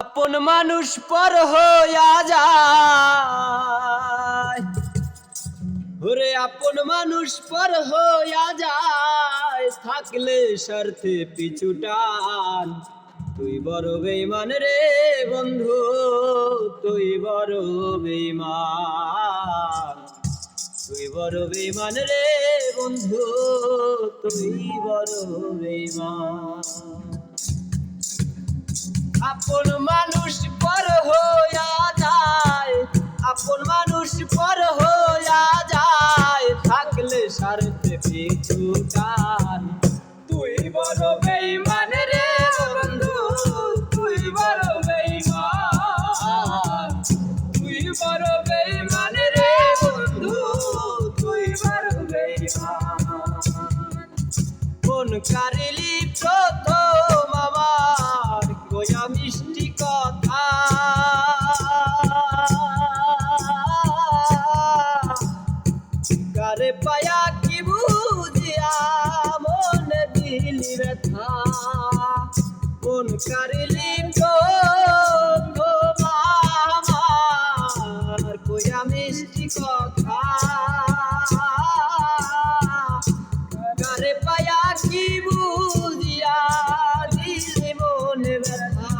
আপন মানুষ পর হইয়া যায়। ওরে আপন মানুষ পর হইয়া যায়, থাকলে স্বার্থে পিছুটান তুই বড় বেইমান রে বন্ধু, তুই বড় বেইমান তুই বড় বেইমান রে বন্ধু, তুই বড় বেইমান আপন কারিলি প্রথম আমার কথা। কারে কি বুঝিয়া মনে দিলি ব্যথা। কোন কারিলি আমার কথা। পায়া কি বুঝিয়া দিলে মনে ব্যথা?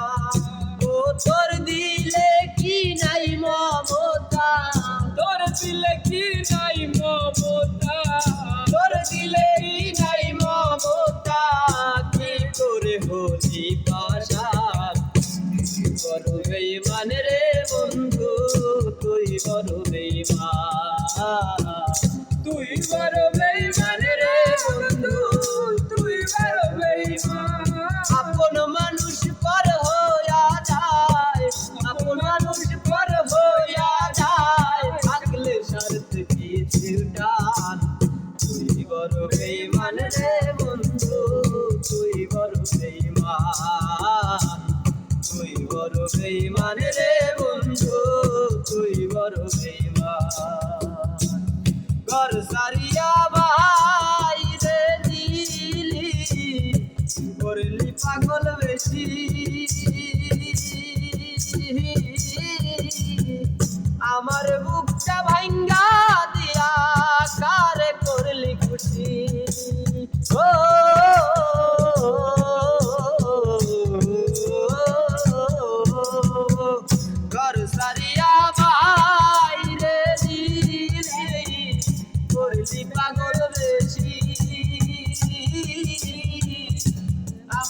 ও তোর দিলে কি নাই মমতা? তোর দিলে কি নাই মমতা? তোর দিলে কি নাই মমতা? কি করে হলি পাশা বড় বেইমান রে বন্ধু? তুই বড় বেইমান। তুই বড় তুই বড় বেইমান রে বন্ধু, তুই বড় বেইমান ঘর সারিয়া ভাই রে দিলি পাগল বেশি।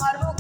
আমার মুখ